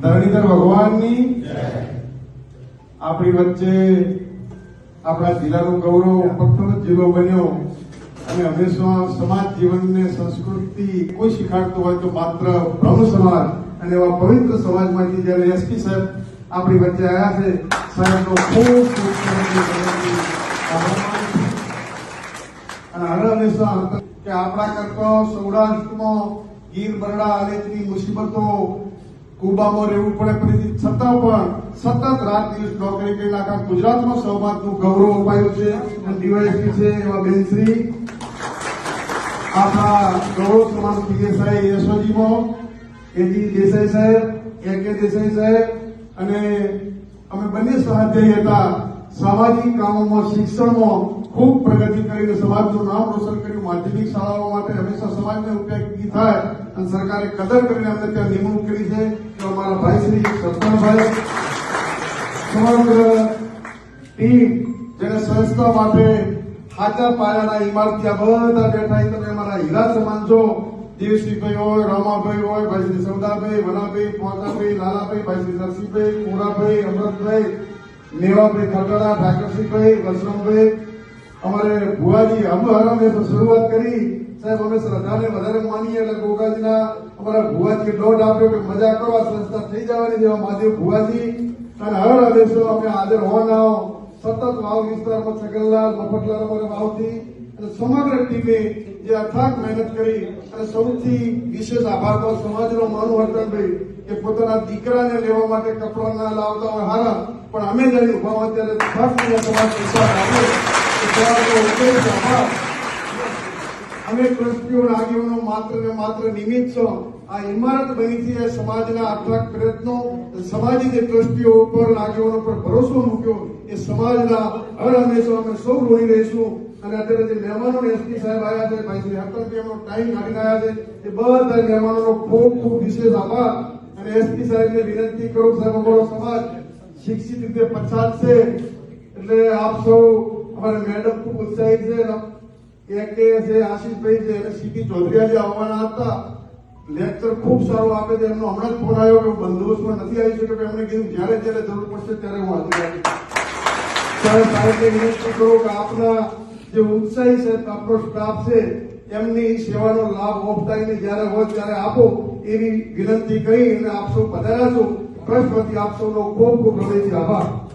ધરણીધર ભગવાનની આપણી વચ્ચે આપણા જિલ્લાનું ગૌરવ પ્રથમ જિલ્લો બન્યો અને હંમેશા સમાજ જીવનને સંસ્કૃતિ કોઈ શીખાડતું હોય તો માત્ર બ્રહ્મ સમાજ અને એવા પવિત્ર સમાજમાંથી જયારે એસપી સાહેબ આપણી વચ્ચે આવ્યા છે, સાહેબનો ખૂબ. અને હર હંમેશા કે આપણા કરતો સૌરાષ્ટ્રમાં ગીર બરડા આલેચની મુસીબતો કુબામાં રહેવું પડે ફરીથી. છતાં પણ સતત રાત દિવસ નોકરી કરીને આખા ગુજરાતમાં સૌભાગનું ગૌરવ અપાયું છે. ડીવાયએસપી છે એવા બેનશ્રી. આપણા ગૌરવ સમાન પીએસઆઈ યશોજીમાં એજી દેસાઈ સાહેબ એ કે દેસાઈ સાહેબ, અને અમે બંને સ્વાધ્યાયી હતા. સામાજિક કામોમાં, શિક્ષણમાં ખૂબ પ્રગતિ કરીને સમાજનું નામ રોશન કર્યું. માધ્યમિક શાળાઓ માટે હંમેશા સમાજને ઉપયોગી થાય. અને સરકારે કદર કરીને અમને ત્યાં નિમણૂક કરી છે તો અમારા ભાઈ શ્રી સત્તરભાઈ સમગ્ર ટીમ જેને સંસ્થા માટે સાચા પાયાના ઇમારતી આ બધા બેઠા તમે અમારા હીરા સમાન છો દેવશ્રીભાઈ હોય, રામાભાઈ હોય, ભાઈ શ્રી સૌદાભાઈ વનાભાઈ પોતાભાઈ, લાલાભાઈ, ભાઈ શ્રી નરસિંહભાઈ કોરાભાઈ અમૃતભાઈ મેવાભાઈ ખરગડા ઠાકરસિંહભાઈ, વસરામભાઈ અમારે ભુવાજી અમહરામે તો શરૂઆત કરી. સાહેબ, અમે શ્રદ્ધાને વધારે માનીએ. એટલે ગોગાજીના અમારા ભુવાજી દોઢ આપ્યો કે મજા કરો, આ સંસ્થા થઈ જવાની જેવા મહાદેવ ભુવાજી. અને હર આદેશો અમે હાજર હોવાના સતત વાવ વિસ્તારમાં, છગનલાલ, મફતલાલ અમારે વાવથી અને સમગ્ર ટીમે જે અથાગ મહેનત કરી અને સૌથી વિશેષ આભાર તો સમાજનો માનુ હર્ષણભાઈ કે પોતાના દીકરાને લેવા માટે કપડા ના લાવતા હોય હારા, પણ અમે જઈને ઊભા ત્યારે ફર્સ્ટ સમાજ વિશ્વાસ આપે અમે ટ્રસ્ટીઓ આગેવાનો માત્ર ને માત્ર નિમિત્ત છો આ ઇમારત બની છે સમાજના આટલા પ્રયત્નો સમાજે જે ટ્રસ્ટીઓ ઉપર આગેવાનો પર ભરોસો મૂક્યો એ સમાજના હર હંમેશા અમે સૌ ઋણી રહીશું અને અત્યારે જે મહેમાનો એસપી સાહેબ આવ્યા છે ભાઈ શ્રી હર્ષણભાઈ એમનો ટાઈમ કાઢી રહ્યા છે એ બધા મહેમાનોનો ખૂબ ખૂબ વિશેષ આભાર અને એસપી સાહેબને વિનંતી કરું સાહેબ અમારો સમાજ શિક્ષિત રીતે પછાત છે એટલે આપ સૌ અમારા મેડમ ખૂબ ઉત્સાહિત છે. એક છે આશીષભાઈ છે અને સીપી ચૌધરીયાજી આવવાના હતા. લેક્ચર ખૂબ સારું આપે છે. એમનો હમણાં જ ફોન આવ્યો કે બંદોબસ્તમાં નથી આવી શક્યો. એમને કીધું, જ્યારે જ્યારે જરૂર પડશે ત્યારે હું હાજર આવીશ. ત્યારે સાહેબને વિનંતી કરું કે આપના જે ઉત્સાહી છે આપણો સ્ટાફ છે, એમની સેવાનો લાભ ઓફ ટાઈમે જ્યારે હોય ત્યારે આપો એવી વિનંતી કરી અને આપ સૌ પધાર્યા છો. વતી આપ સૌનો ખૂબ ખૂબ હૃદયથી આભાર.